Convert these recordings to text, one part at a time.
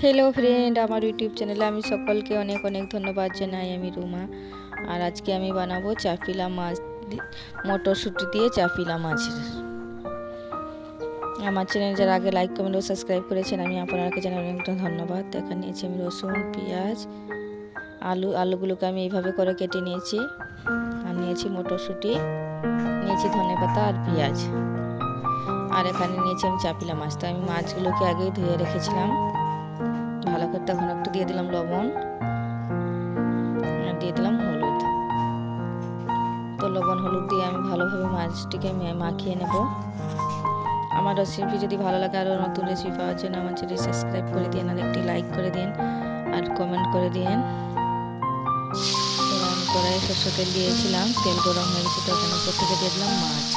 Hello friend আমার YouTube চ্যানেলে আমি সকলকে অনেক অনেক ধন্যবাদ জানাই, আমি রুমা। আর আজকে আমি বানাবো চাপিলা মাছ, মটরশুঁটি দিয়ে চাপিলা মাছের। আমার চ্যানেল যারা আগে লাইক কমেন্ট ও সাবস্ক্রাইব করেছেন, আমি আপনাকে জানাই অনেক ধন্যবাদ। দেখা নিয়েছি আমি রসুন, পেঁয়াজ, আলু, আলুগুলোকে আমি এইভাবে করে কেটে নিয়েছি। আর নিয়েছি মটরশুঁটি, নিয়েছি ধনেপাতা আর পেঁয়াজ। আর এখানে নিয়েছি আমি চাপিলা মাছ। তো আমি মাছগুলোকে আগেই ধুয়ে রেখেছিলাম। ভালো করে তখন একটু দিয়ে দিলাম লবণ। আর দিয়ে দিলাম হলুদ। তো লবণ হলুদ দিয়ে আমি ভালোভাবে মাছটিকে মাখিয়ে নেব। আমার রেসিপি যদি ভালো লাগে আরও নতুন রেসিপি পাওয়ার জন্য আমার চ্যানেল সাবস্ক্রাইব করে দিন আর একটি লাইক করে দিন আর কমেন্ট করে দিন। কড়াইয়ে সরষে তেল দিয়েছিলাম। তেল গরম হয়ে গেছে তো ওখানে উপর থেকে দিয়ে দিলাম মাছ।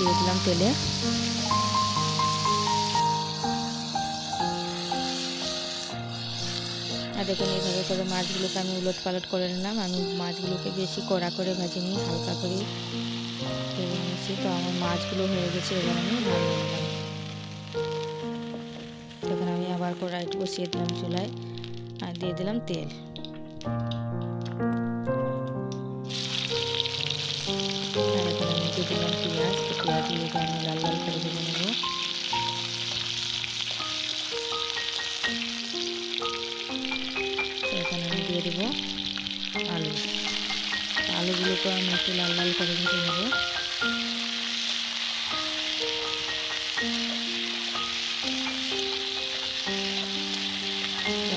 দিয়ে দিলাম তেলে। আর দেখুন, এইভাবে করে মাছগুলোকে আমি উলট পালট করে নিলাম। আমি মাছগুলোকে বেশি কড়া করে ভাজিনি, হালকা করে ভেজে নিয়েছি। তো আমার মাছগুলো হয়ে গেছে, এবার আমি নিলাম তখন আমি আবার কড়াইটি বসিয়ে দিলাম চুলায়, আর দিয়ে দিলাম তেল। আর এখন আমি দিয়ে দিলাম পেঁয়াজ। পেঁয়াজগুলোকে আমি লাল লাল করে ভেজে নেব। এখানে আমি দিয়ে দেবো আলু আলুগুলোকে আমি একটু লাল লাল করে ভেজে নেব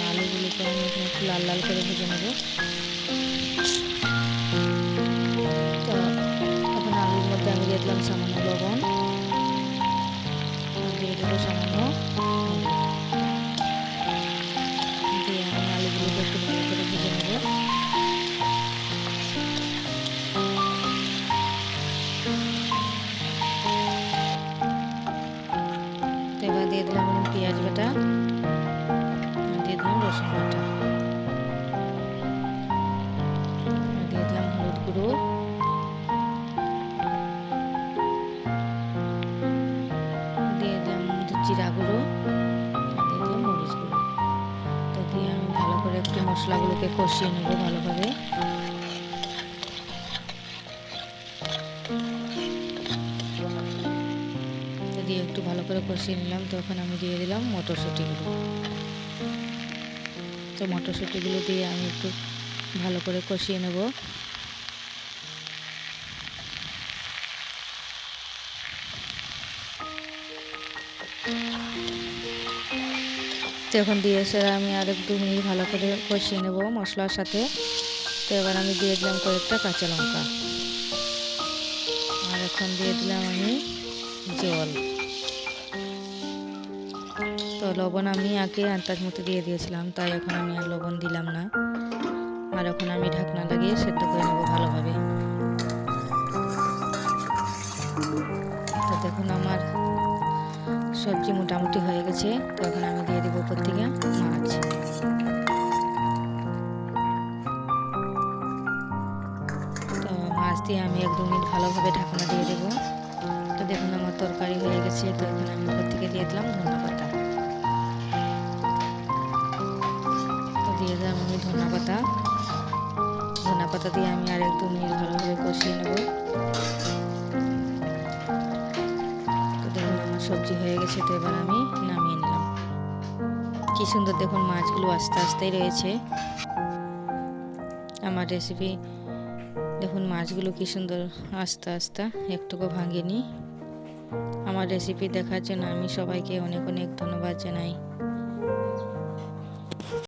আলুগুলোকে আমি লাল লাল করে ভেজে নেব। তো এখন আলুর মধ্যে আমি দিয়ে দিলাম সামান্য লবণ দিয়ে দেবো সামান্য। দিয়ে আমি আলুগুলোকে একটু ভালো করে দিলাম পেঁয়াজ বাটা। দিয়ে দিলাম রসুন মশলাগুলোকে কষিয়ে নেব ভালোভাবে। দিয়ে একটু ভালো করে কষিয়ে নিলাম তখন আমি দিয়ে দিলাম মটরশুঁটিগুলো। তো মটরশুঁটিগুলো দিয়ে আমি একটু ভালো করে কষিয়ে নেব। তো এখন দিয়ে এসে আমি আর দু মিনিট ভালো করে কষিয়ে নেব মশলার সাথে। তো এবার আমি দিয়ে দিলাম কয়েকটা কাঁচা লঙ্কা। আর এখন দিয়ে দিলাম আমি জল। তো লবণ আমি আগে আন্দাজ মতো দিয়ে দিয়েছিলাম, তাই এখন আমি আর লবণ দিলাম না। আর এখন আমি ঢাকনা লাগিয়ে সেদ্ধ করে নেব ভালোভাবে। তো দেখুন আমার সবজি মোটামুটি হয়ে গেছে, তো এখন আমি দিয়ে দেবো উপর থেকে মাছ। তো মাছ দিয়ে আমি এক দু মিনিট ভালোভাবে ঢাকনা দিয়ে দেবো। তো দেখুন আমার তরকারি হয়ে গেছে, তো এখন আমি উপর থেকে দিয়ে দিলাম ধনে পাতা। তো দিয়ে দিলাম আমি ধনে পাতা। পাতা দিয়ে আমি আর এক দু মিনিট ভালোভাবে কষিয়ে নেব। হয়ে গেছে তো এবার আমি নামিয়ে নিলাম। কি সুন্দর দেখুন মাছগুলো আস্তে আস্তেই রয়েছে। আমার রেসিপি দেখুন মাছগুলো কি সুন্দর আস্তে আস্তে একটুকু ভাঙেনি। আমার রেসিপি দেখার জন্য আমি সবাইকে অনেক অনেক ধন্যবাদ জানাই।